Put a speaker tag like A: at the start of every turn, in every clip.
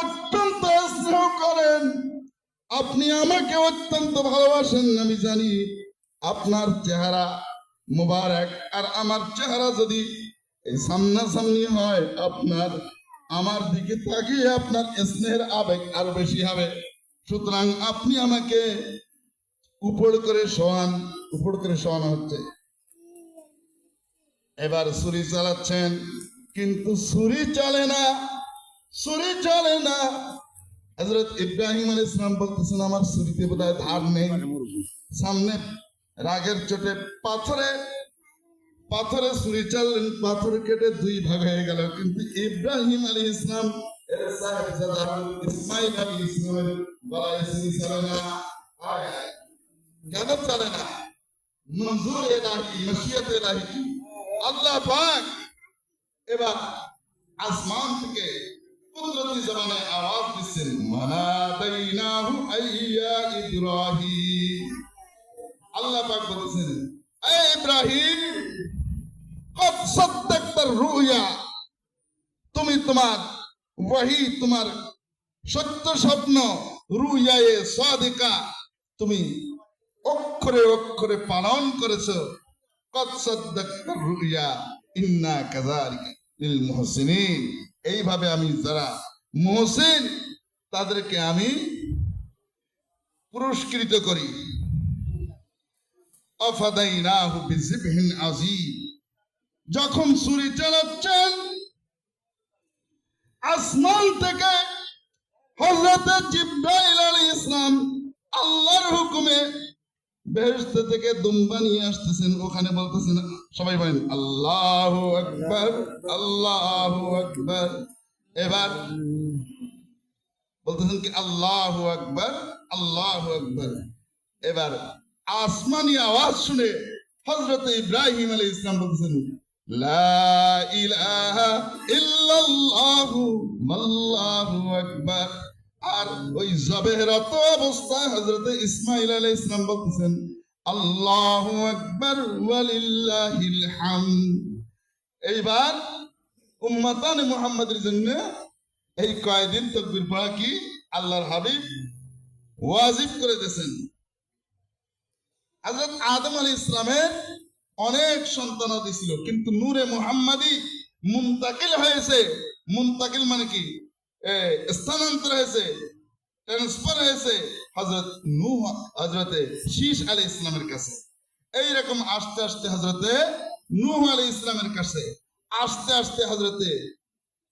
A: অত্যন্ত স্নেহ করেন। আপনি আমাকে অত্যন্ত ভালোবাসেন, আমি জানি। আপনার চেহারা মোবারক, আর আমার চেহারা যদি এই সামনাসামনি হয়, আপনার, আমার দিকে তাকিয়ে আপনার স্নেহের আবেগ আরও বেশি হবে। সুতরাং আপনি আমাকে উপর করে শোয়ান, উপর করে শোয়ানো হচ্ছে। এবার ছুরি চালাচ্ছেন, কিন্তু ছুরি চলে না ছুরি চলে না। হজরত ইব্রাহিম আল ইসলাম বলতেছেন, আমার ছুরিতে বোধ হয় ধার নেই। সামনে রাগের চোটে পাথরে পাথরে ছুরি চাললেন, পাথর কেটে দুই ভাগ হয়ে গেল। কিন্তু ইব্রাহিম আলী ইসলাম ইসমাইল আলী ইসলামের গলায় ছুরি চলে না। কেন চলে না। মঞ্জুর এলাহি মশিয়ত এলাহি। আল্লাহ পাক এবার আসমান থেকে কুদরতি জবানে আওয়াজ দিচ্ছেন মানাদাইনাহু আইয়া ইব্রাহিম। আল্লাহ পাক বলছেন এ ইব্রাহিম, কদ সাদ্দাকতার রুয়া? তুমি তোমার ওয়াহি, তোমার সত্য স্বপ্ন রুয়ায়ে সাদিকা, তুমি অক্ষরে অক্ষরে পালন করেছ। কদ সাদ্দাকতার রুয়া ইন্না কাযালিকা লিল মুহসিনিন। এইভাবে আমি যারা মুহসিন, তাদেরকে আমি পুরস্কৃত করি। যখন ছুরি চালাচ্ছেন, আসমান থেকে হযরত জিব্রাইল আলাইহিস সালাম আল্লাহর হুকুমে বেহেশত থেকে দুম্বা নিয়ে আসতেছেন, ওখানে বলতেছেন, সবাই বলেন, আল্লাহ আকবর আল্লাহ আকবর। এবার বলতেছেন কি, আল্লাহ আকবর আল্লাহ আকবর। এবার আসমানি আওয়াজ শুনে হযরত ইব্রাহিম আলাইহিস সালাম বলতেছেন, লা ইলাহা ইল্লাল্লাহু, আল্লাহু আকবার। আর ওই জবেহরত অবস্থায় হযরত ইসমাইল আলাইহিস ইসলাম বলতেছেন, আল্লাহু আকবার, ওয়ালিল্লাহিল হামদ। এইবার উম্মাতান মুহাম্মাদের জন্য এই কয়দিন তকবীর পড়া কি? আল্লাহর হাবিব ওয়াজিব করে দিয়েছেন। হযরত আদম আলী ইসলামের অনেক সন্তান ছিল, কিন্তু নূরে মুহাম্মাদি মুন্তাকিল হয়েছে। মুন্তাকিল মানে কি? স্থানান্তর হয়েছে ট্রান্সফার হয়েছে হজরত নূহ হজরতে শীষ আলী ইসলামের কাছে। এইরকম আস্তে আস্তে হজরতে নূহ আলী ইসলামের কাছে, আস্তে আস্তে হজরতে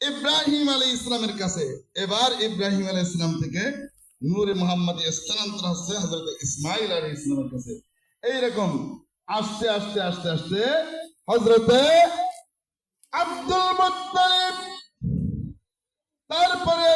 A: ইব্রাহিম আলী ইসলামের কাছে। এবার ইব্রাহিম আলী ইসলাম থেকে নূরে মোহাম্মদ স্থানান্তর হচ্ছে হজরত ইসমাইল আলী ইসলামের কাছে। এইরকম আস্তে আস্তে আস্তে আস্তে হজরতে আব্দুল মুত্তালিব তারপরে